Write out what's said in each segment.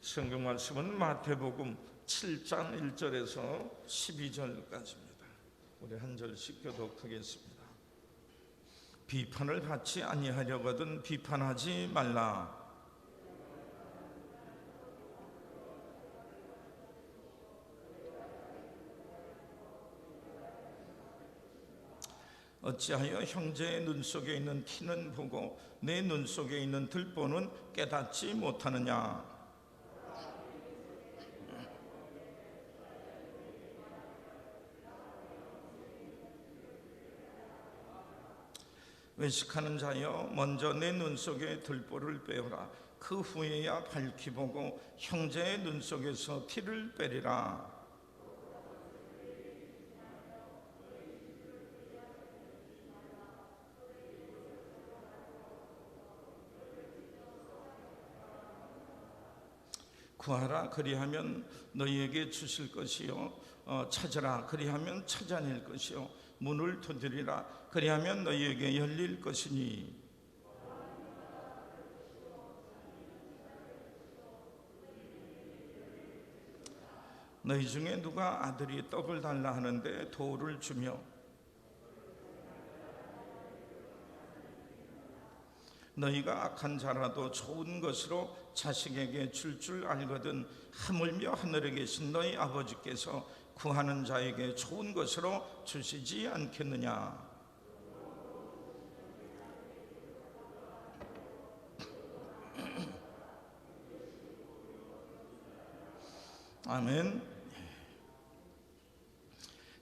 성경 말씀은 마태복음 7장 1절에서 12절까지입니다. 우리 한 절씩 교독하겠습니다. 비판을 받지 아니하려거든 비판하지 말라. 어찌하여 형제의 눈 속에 있는 티는 보고 내 눈 속에 있는 들보는 깨닫지 못하느냐? 외식하는 자여 먼저 내 눈 속에 들보를 빼어라. 그 후에야 밝히 보고 형제의 눈 속에서 티를 빼리라. 구하라. 그리하면 너희에게 주실 것이요. 어, 찾으라. 그리하면 찾아낼 것이요 문을 두드리라. 그리하면 너희에게 열릴 것이니. 너희 중에 누가 아들이 떡을 달라 하는데 돌을 주며 너희가 악한 자라도 좋은 것으로 자식에게 줄 줄 알거든 하물며 하늘에 계신 너희 아버지께서 구하는 자에게 좋은 것으로 주시지 않겠느냐? 아멘.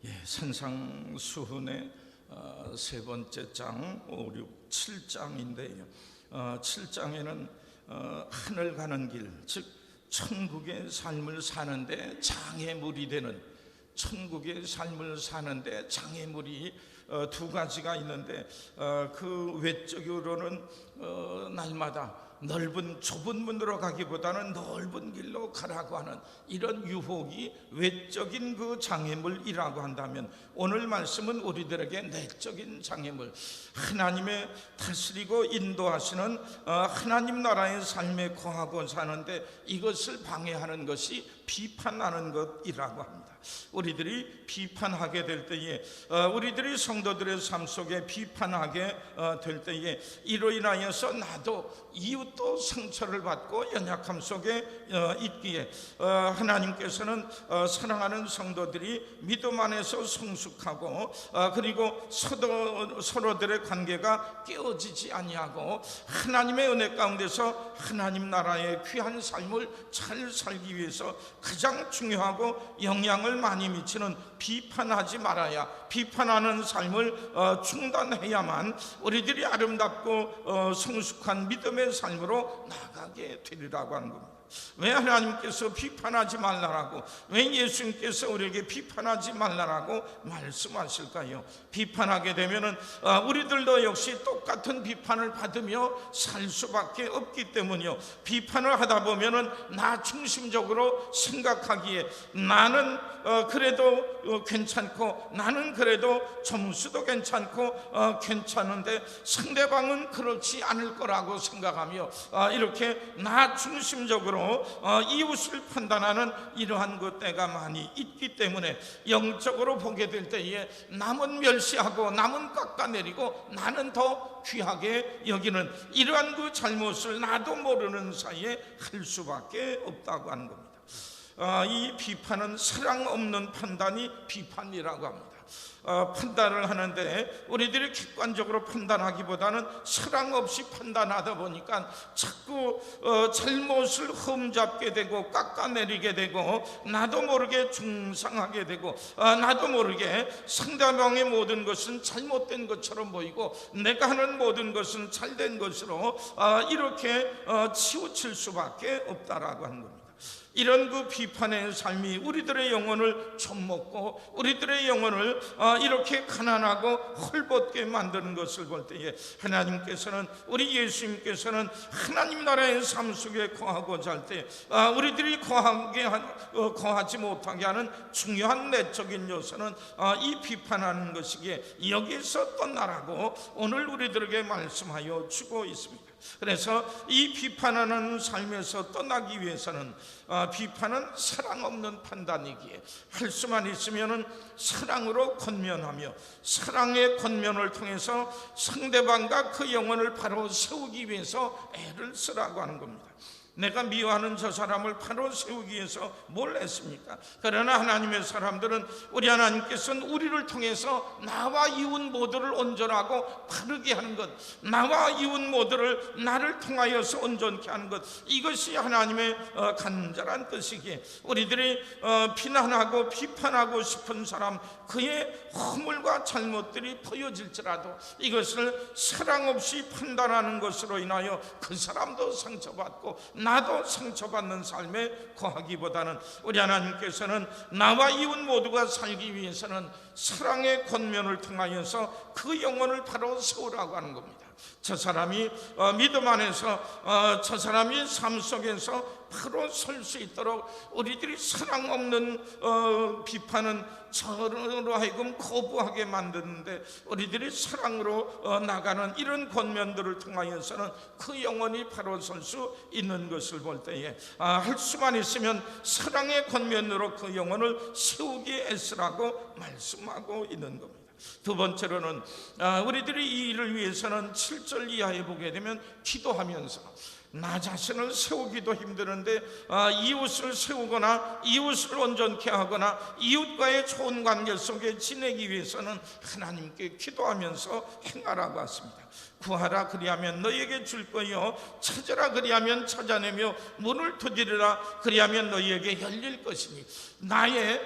예, 산상수훈의 어, 세 번째 장 5, 6, 7장인데요. 어, 7장에는 어, 하늘 가는 길, 즉 천국의 삶을 사는데 장애물이 되는 천국의 삶을 사는데 장애물이 어, 두 가지가 있는데 어, 그 외적으로는 어, 날마다 넓은 좁은 문으로 가기보다는 넓은 길로 가라고 하는 이런 유혹이 외적인 그 장애물이라고 한다면 오늘 말씀은 우리들에게 내적인 장애물 하나님의 다스리고 인도하시는 어, 하나님 나라의 삶에 거하고 사는데 이것을 방해하는 것이 비판하는 것이라고 합니다. 우리들이 비판하게 될 때에 어, 우리들이 성도들의 삶 속에 비판하게 어, 될 때에 이로 인하여서 나도 이웃도 상처를 받고 연약함 속에 어, 있기에 하나님께서는 사랑하는 성도들이 믿음 안에서 성숙하고 그리고 서로, 서로들의 관계가 깨어지지 아니하고 하나님의 은혜 가운데서 하나님 나라의 귀한 삶을 잘 살기 위해서 가장 중요하고 영향을 많이 미치는 비판하지 말아야 비판하는 삶을 어, 중단해야만 우리들이 아름답고 어, 성숙한 믿음의 삶으로 나가게 되리라고 하는 겁니다. 왜 하나님께서 비판하지 말라라고 왜 예수님께서 우리에게 비판하지 말라라고 말씀하실까요? 비판하게 되면은 어, 우리들도 역시 똑같은 비판을 받으며 살 수밖에 없기 때문이요. 비판을 하다 보면은 나 중심적으로 생각하기에 나는 어, 그래도 어, 괜찮고 나는 그래도 점수도 괜찮고 괜찮은데 상대방은 그렇지 않을 거라고 생각하며 이렇게 나 중심적으로 영적으로 어, 이웃을 판단하는 이러한 것 때가 많이 있기 때문에 영적으로 보게 될 때에 남은 멸시하고 남은 깎아내리고 나는 더 귀하게 여기는 이러한 그 잘못을 나도 모르는 사이에 할 수밖에 없다고 하는 겁니다. 어, 이 비판은 사랑 없는 판단이 비판이라고 합니다. 어, 판단을 하는데 우리들이 객관적으로 판단하기보다는 사랑 없이 판단하다 보니까 자꾸 어, 잘못을 흠잡게 되고 깎아내리게 되고 나도 모르게 중상하게 되고 어, 나도 모르게 상대방의 모든 것은 잘못된 것처럼 보이고 내가 하는 모든 것은 잘된 것으로 어, 이렇게 어, 치우칠 수밖에 없다라고 하는 겁니다. 이런 그 비판의 삶이 우리들의 영혼을 좀먹고 우리들의 영혼을 어, 이렇게 가난하고 헐벗게 만드는 것을 볼 때에 하나님께서는 우리 예수님께서는 하나님 나라의 삶 속에 거하고자 할때 어, 우리들이 거하게 어, 거하지 못하게 하는 중요한 내적인 요소는 이 비판하는 것이기에 여기서 떠나라고 오늘 우리들에게 말씀하여 주고 있습니다. 그래서 이 비판하는 삶에서 떠나기 위해서는 어, 비판은 사랑 없는 판단이기에 할 수만 있으면은 사랑으로 권면하며 사랑의 권면을 통해서 상대방과 그 영혼을 바로 세우기 위해서 애를 쓰라고 하는 겁니다. 내가 미워하는 저 사람을 바로 세우기 위해서 뭘 했습니까? 그러나 하나님의 사람들은 우리 하나님께서는 우리를 통해서 나와 이웃 모두를 온전하고 바르게 하는 것, 나와 이웃 모두를 나를 통하여서 온전케 하는 것, 이것이 하나님의 어, 간절한 뜻이기에 우리들이 어, 비난하고 비판하고 싶은 사람 그의 허물과 잘못들이 보여질지라도 이것을 사랑 없이 판단하는 것으로 인하여 그 사람도 상처받고 나도 상처받는 삶에 거하기보다는 우리 하나님께서는 나와 이웃 모두가 살기 위해서는 사랑의 권면을 통하여서 그 영혼을 바로 세우라고 하는 겁니다. 저 사람이 어, 믿음 안에서 어, 저 사람이 삶 속에서 바로 설 수 있도록 우리들이 사랑 없는 어, 비판은 저로 하여금 거부하게 만드는데 우리들이 사랑으로 어, 나가는 이런 권면들을 통하여서는 그 영혼이 바로 설 수 있는 것을 볼 때에 아, 할 수만 있으면 사랑의 권면으로 그 영혼을 세우기 애쓰라고 말씀하고 있는 겁니다. 두 번째로는 아, 우리들이 이 일을 위해서는 7절 이하에 보게 되면 기도하면서 나 자신을 세우기도 힘드는데 아, 이웃을 세우거나 이웃을 온전케 하거나 이웃과의 좋은 관계 속에 지내기 위해서는 하나님께 기도하면서 행하라고 했습니다. 구하라 그리하면 너에게 줄 거요 찾으라 그리하면 찾아내며 문을 두드리라 그리하면 너희에게 열릴 것이니 나의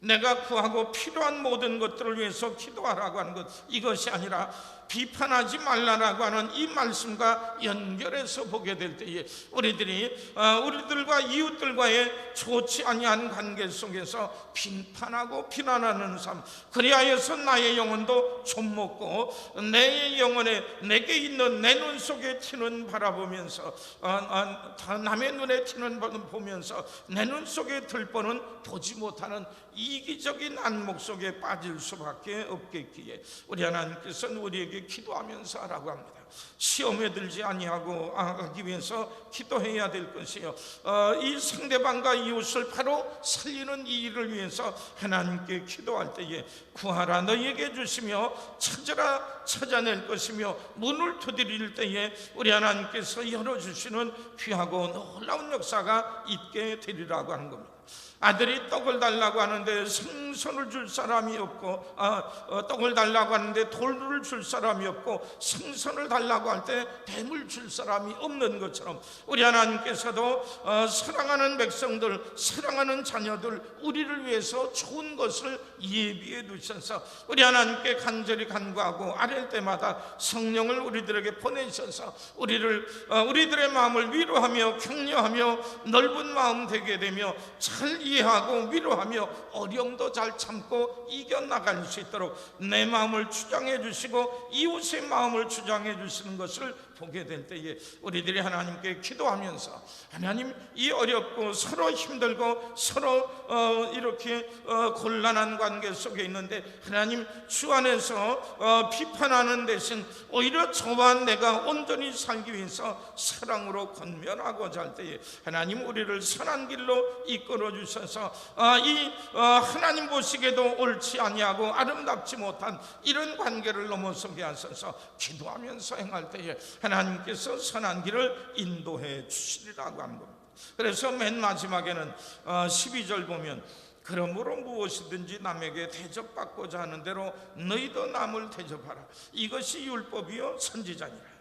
내가 구하고 필요한 모든 것들을 위해서 기도하라고 하는 것 이것이 아니라 비판하지 말라라고 하는 이 말씀과 연결해서 보게 될 때에 우리들이 어, 우리들과 이웃들과의 좋지 아니한 관계 속에서 비판하고 비난하는 삶 그리하여서 나의 영혼도 좀 먹고 내 영혼에 내게 있는 내 눈 속에 튀는 바라보면서 어, 어, 남의 눈에 튀는 보면서 내 눈 속에 들보는 보지 못하는 이기적인 안목 속에 빠질 수밖에 없겠기에 우리 하나님께서는 우리에게 기도하면서 하라고 합니다. 시험에 들지 아니하고 하기 위해서 기도해야 될 것이요. 어, 이 상대방과 이웃을 바로 살리는 이 일을 위해서 하나님께 기도할 때에 구하라 너희에게 주시며 찾으라 찾아낼 것이며 문을 두드릴 때에 우리 하나님께서 열어주시는 귀하고 놀라운 역사가 있게 되리라고 하는 겁니다. 아들이 떡을 달라고 하는데 생선을 줄 사람이 없고 아, 어, 떡을 달라고 하는데 돌을 줄 사람이 없고 생선을 달라고 할 때 뱀을 줄 사람이 없는 것처럼 우리 하나님께서도 어, 사랑하는 백성들 사랑하는 자녀들 우리를 위해서 좋은 것을 예비해 두셔서 우리 하나님께 간절히 간구하고 아랠 때마다 성령을 우리들에게 보내셔서 우리를 어, 우리들의 마음을 위로하며 격려하며 넓은 마음 되게 되며 잘 이해하고 위로하며 어려움도 잘 참고 이겨나갈 수 있도록 내 마음을 주장해 주시고 이웃의 마음을 주장해 주시는 것을 보게 될 때에 우리들이 하나님께 기도하면서 하나님 이 어렵고 서로 힘들고 서로 어, 이렇게 어, 곤란한 관계 속에 있는데 하나님 주 안에서 어, 비판하는 대신 오히려 저와 내가 온전히 살기 위해서 사랑으로 권면하고자 할 때에 하나님 우리를 선한 길로 이끌어 주셔서 어, 이 어, 하나님 보시기에도 옳지 아니하고 아름답지 못한 이런 관계를 넘어서게 하셔서 기도하면서 행할 때에 하나님께서 선한 길을 인도해 주시리라고 하는 겁니다. 그래서 맨 마지막에는 12절 어, 보면 그러므로 무엇이든지 남에게 대접받고자 하는 대로 너희도 남을 대접하라. 이것이 율법이요 선지자니라.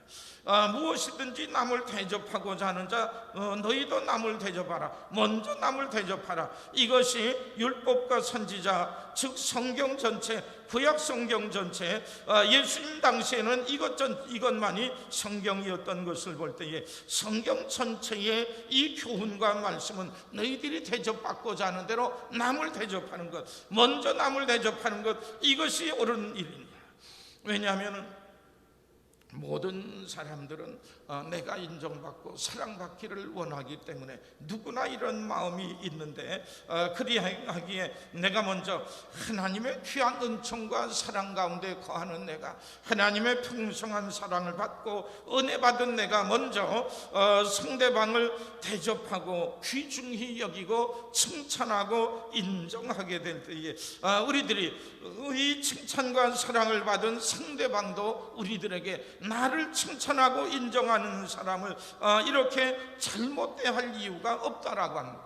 아, 무엇이든지 남을 대접하고자 하는 자 어, 너희도 남을 대접하라. 먼저 남을 대접하라. 이것이 율법과 선지자 즉 성경 전체 구약 성경 전체 아, 예수님 당시에는 이것 전 이것만이 성경이었던 것을 볼 때에 성경 전체의 이 교훈과 말씀은 너희들이 대접받고자 하는 대로 남을 대접하는 것 먼저 남을 대접하는 것 이것이 옳은 일입니다 왜냐하면 모든 사람들은 어, 내가 인정받고 사랑받기를 원하기 때문에 누구나 이런 마음이 있는데 어, 그리하기에 내가 먼저 하나님의 귀한 은총과 사랑 가운데 거하는 내가 하나님의 풍성한 사랑을 받고 은혜 받은 내가 먼저 어, 상대방을 대접하고 귀중히 여기고 칭찬하고 인정하게 될 때에 우리들이 이 칭찬과 사랑을 받은 상대방도 우리들에게 나를 칭찬하고 인정하 는 사람을 어, 이렇게 잘못돼 할 이유가 없다라고 겁니다.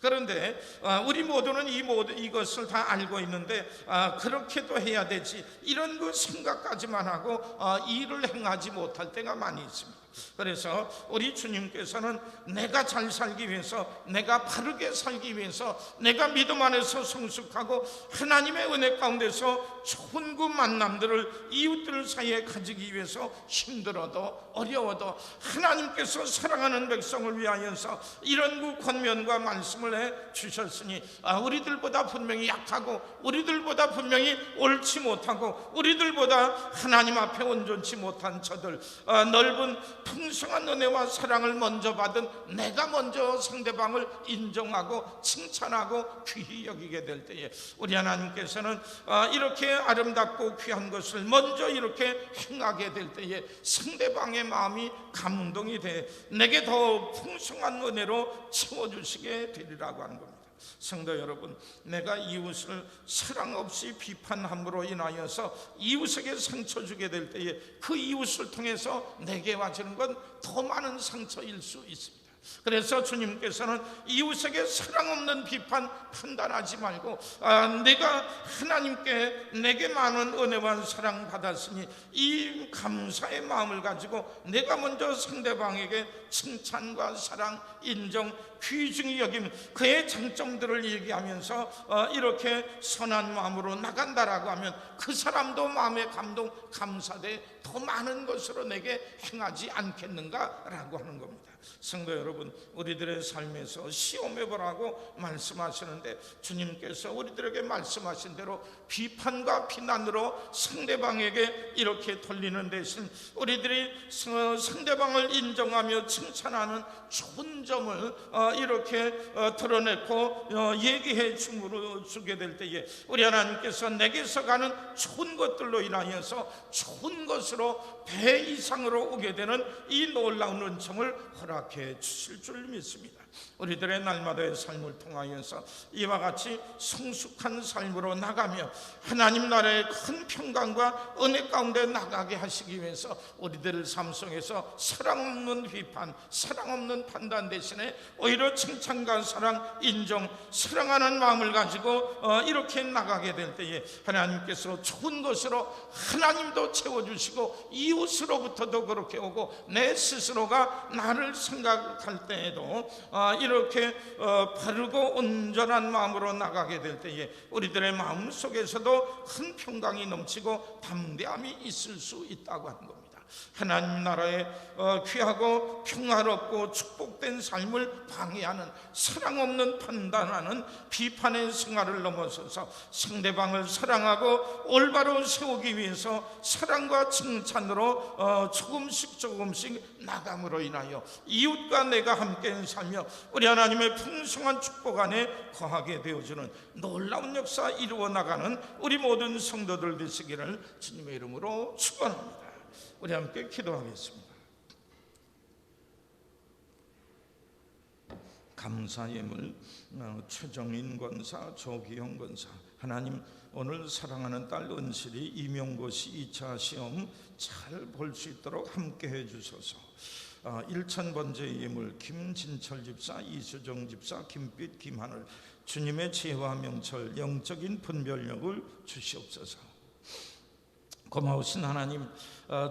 그런데 어, 우리 모두는 이 모두 이것을 다 알고 있는데 어, 그렇게도 해야 되지 이런 그 생각까지만 하고 일을 행하지 못할 때가 많이 있습니다. 그래서 우리 주님께서는 내가 잘 살기 위해서 내가 바르게 살기 위해서 내가 믿음 안에서 성숙하고 하나님의 은혜 가운데서 좋은 그 만남들을 이웃들 사이에 가지기 위해서 힘들어도 어려워도 하나님께서 사랑하는 백성을 위하여서 이런 그 권면과 말씀을 해 주셨으니 아, 우리들보다 분명히 약하고 우리들보다 분명히 옳지 못하고 우리들보다 하나님 앞에 온전치 못한 저들 아, 넓은 풍성한 은혜와 사랑을 먼저 받은 내가 먼저 상대방을 인정하고 칭찬하고 귀히 여기게 될 때에 우리 하나님께서는 아, 이렇게 아름답고 귀한 것을 먼저 이렇게 행하게 될 때에 상대방의 마음이 감동이 돼 내게 더 풍성한 은혜로 채워주시게 되리라고 하는 겁니다. 성도 여러분, 내가 이웃을 사랑 없이 비판함으로 인하여서 이웃에게 상처 주게 될 때에 그 이웃을 통해서 내게 와지는 건 더 많은 상처일 수 있습니다. 그래서 주님께서는 이웃에게 사랑 없는 비판 판단하지 말고 아, 내가 하나님께 내게 많은 은혜와 사랑 받았으니 이 감사의 마음을 가지고 내가 먼저 상대방에게 칭찬과 사랑, 인정, 귀중히 여김 그의 장점들을 얘기하면서 어, 이렇게 선한 마음으로 나간다라고 하면 그 사람도 마음의 감동, 감사돼 더 많은 것으로 내게 행하지 않겠는가라고 하는 겁니다. 성도 여러분, 우리들의 삶에서 시험해 보라고 말씀하시는데 주님께서 우리들에게 말씀하신 대로 비판과 비난으로 상대방에게 이렇게 돌리는 대신 우리들이 상대방을 인정하며 칭찬하는 좋은 점을 어, 이렇게 어, 드러내고 어, 얘기해 주게 될 때에 우리 하나님께서 내게서 가는 좋은 것들로 인하여서 좋은 것으로 배 이상으로 오게 되는 이 놀라운 은총을 허락해 주실 줄 믿습니다. 우리들의 날마다의 삶을 통하여서 이와 같이 성숙한 삶으로 나가며 하나님 나라의 큰 평강과 은혜 가운데 나가게 하시기 위해서 우리들 삶 속에서 사랑 없는 비판, 사랑 없는 판단 대신에 오히려 칭찬과 사랑, 인정, 사랑하는 마음을 가지고 어, 이렇게 나가게 될 때에 하나님께서 좋은 것으로 하나님도 채워주시고 이웃으로부터도 그렇게 오고 내 스스로가 나를 생각할 때에도 어, 이렇게 어, 바르고 온전한 마음으로 나가게 될 때에 우리들의 마음 속에서도 큰 평강이 넘치고 담대함이 있을 수 있다고 하는 겁니다. 하나님 나라의 어, 귀하고 평화롭고 축복된 삶을 방해하는 사랑 없는 판단하는 비판의 생활을 넘어서서 상대방을 사랑하고 올바로 세우기 위해서 사랑과 칭찬으로 어, 조금씩 조금씩 나감으로 인하여 이웃과 내가 함께 살며 우리 하나님의 풍성한 축복 안에 거하게 되어주는 놀라운 역사 이루어 나가는 우리 모든 성도들 되시기를 주님의 이름으로 축원합니다. 우리 함께 기도하겠습니다. 감사 예물 어, 최정인 권사 조기영 권사 하나님 오늘 사랑하는 딸 은실이 임용고시 2차 시험 잘 볼 수 있도록 함께 해 주소서 1천 어, 번째 예물 김진철 집사 이수정 집사 김빛 김하늘 주님의 지혜와 명철 영적인 분별력을 주시옵소서 고마우신 하나님 어,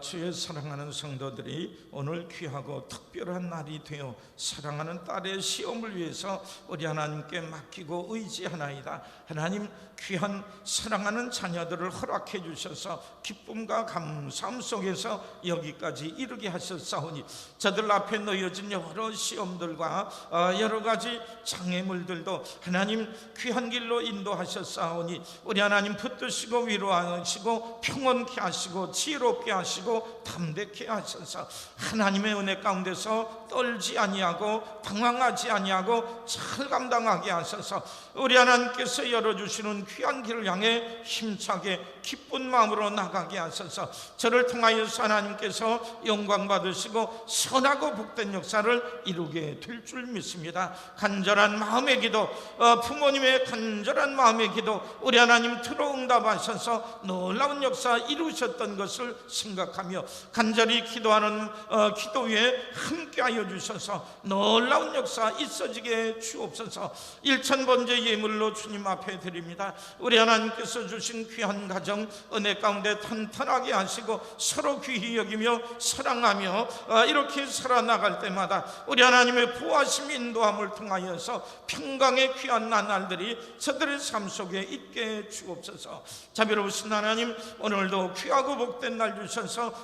주의 사랑하는 성도들이 오늘 귀하고 특별한 날이 되어 사랑하는 딸의 시험을 위해서 우리 하나님께 맡기고 의지하나이다. 하나님 귀한 사랑하는 자녀들을 허락해 주셔서 기쁨과 감사함 속에서 여기까지 이르게 하셨사오니 저들 앞에 놓여진 여러 시험들과 어, 여러 가지 장애물들도 하나님 귀한 길로 인도하셨사오니 우리 하나님 붙드시고 위로하시고 평온케 하시고 지혜롭게 하시고 하시고 담대케 하셔서. 하나님의 은혜 가운데서 떨지 아니하고 당황하지 아니하고 잘 감당하게 하셔서. 우리 하나님께서 열어주시는 귀한 길을 향해 힘차게 기쁜 마음으로 나가게 하셔서. 저를 통하여서 하나님께서 영광 받으시고 선하고 복된 역사를 이루게 될 줄 믿습니다. 간절한 마음의 기도, 어, 부모님의 간절한 마음의 기도, 우리 하나님 들어 응답하셔서. 놀라운 역사 이루셨던 것을 생각 하며 간절히 기도하는 어, 기도 위에 함께하여 주셔서 놀라운 역사 있어지게 주옵소서. 일천 번째 예물로 주님 앞에 드립니다. 우리 하나님께서 주신 귀한 가정 은혜 가운데 탄탄하게 하시고 서로 귀히 여기며 사랑하며 어, 이렇게 살아나갈 때마다 우리 하나님의 보호하심 인도함을 통하여서 평강의 귀한 나날들이 저들의 삶 속에 있게 주옵소서. 자비로우신 하나님 오늘도 귀하고 복된 날 주셔서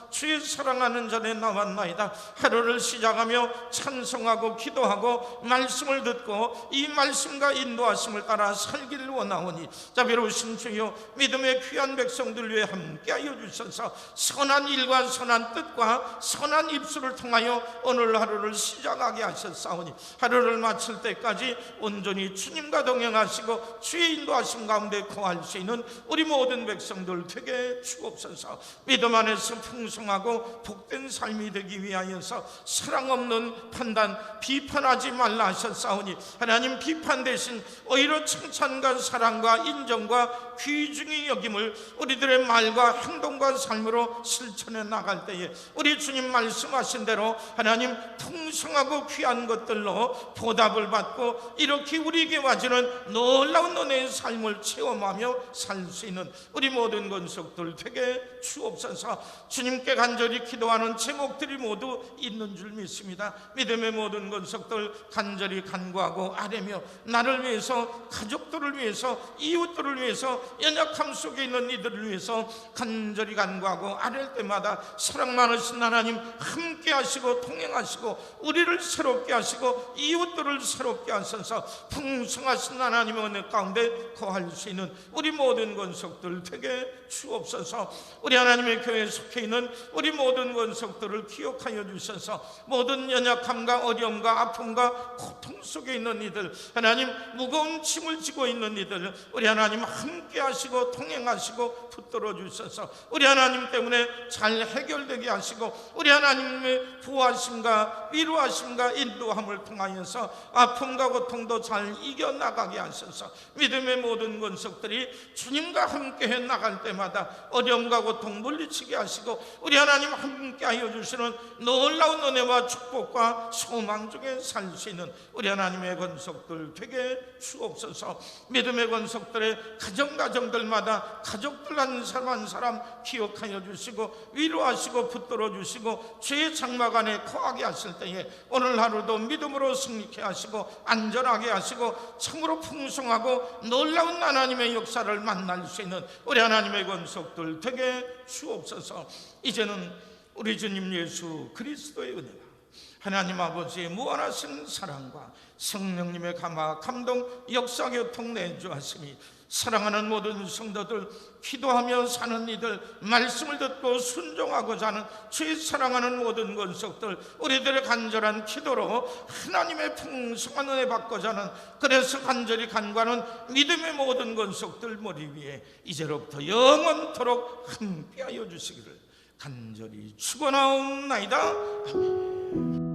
주의 사랑하는 전에 나왔나이다. 하루를 시작하며 찬송하고 기도하고 말씀을 듣고 이 말씀과 인도하심을 따라 살기를 원하오니 자비로우신 주여 믿음의 귀한 백성들 위해 함께하여 주셔서 선한 일과 선한 뜻과 선한 입술을 통하여 오늘 하루를 시작하게 하셨사오니 하루를 마칠 때까지 온전히 주님과 동행하시고 주의 인도하심 가운데 거할 수 있는 우리 모든 백성들 되게 주옵소서 믿음 안에서 풍성하고 복된 삶이 되기 위하여서 사랑 없는 판단 비판하지 말라 하셨사오니 하나님 비판 대신 오히려 칭찬과 사랑과 인정과 귀중히 여김을 우리들의 말과 행동과 삶으로 실천해 나갈 때에 우리 주님 말씀하신 대로 하나님 풍성하고 귀한 것들로 보답을 받고 이렇게 우리에게 와주는 놀라운 은혜의 삶을 체험하며 살 수 있는 우리 모든 건속들 되게 주옵소서. 주님께 간절히 기도하는 제목들이 모두 있는 줄 믿습니다. 믿음의 모든 건속들 간절히 간구하고 아뢰며 나를 위해서 가족들을 위해서 이웃들을 위해서 연약함 속에 있는 이들을 위해서 간절히 간구하고 아랠 때마다 사랑 많으신 하나님 함께 하시고 통행하시고 우리를 새롭게 하시고 이웃들을 새롭게 하셔서. 풍성하신 하나님의 은혜 가운데 거할 수 있는 우리 모든 권속들 되게 주옵소서. 우리 하나님의 교회에 속해 있는 우리 모든 권속들을 기억하여 주셔서. 모든 연약함과 어려움과 아픔과 고통 속에 있는 이들 하나님 무거운 짐을 지고 있는 이들 우리 하나님 함께 하시고 통행하시고 붙들어 주셔서 우리 하나님 때문에 잘 해결되게 하시고 우리 하나님의 부하심과 위로하심과 인도함을 통하여서 아픔과 고통도 잘 이겨나가게 하셔서 믿음의 모든 권속들이 주님과 함께 해 나갈 때마다 어려움과 고통 물리치게 하시고 우리 하나님 함께 하여 주시는 놀라운 은혜와 축복과 소망 중에 살 수 있는 우리 하나님의 권속들 되게 주옵소서. 믿음의 권속들의 가정 가정들마다 가족들 한 사람 한 사람 기억하여 주시고 위로하시고 붙들어 주시고 죄의 장막 안에 거하게 하실 때에 오늘 하루도 믿음으로 승리케 하시고 안전하게 하시고 참으로 풍성하고 놀라운 하나님의 역사를 만날 수 있는 우리 하나님의 권속들 되게 주옵소서. 이제는 우리 주님 예수 그리스도의 은혜가 하나님 아버지의 무한하신 사랑과 성령님의 감화 감동 역사 교통 내주하심이 사랑하는 모든 성도들 기도하며 사는 이들 말씀을 듣고 순종하고자 하는 주의 사랑하는 모든 권속들 우리들의 간절한 기도로 하나님의 풍성한 은혜 받고자 하는 그래서 간절히 간구하는 믿음의 모든 권속들 머리 위에 이제로부터 영원토록 함께하여 주시기를 간절히 축원하옵나이다 아멘.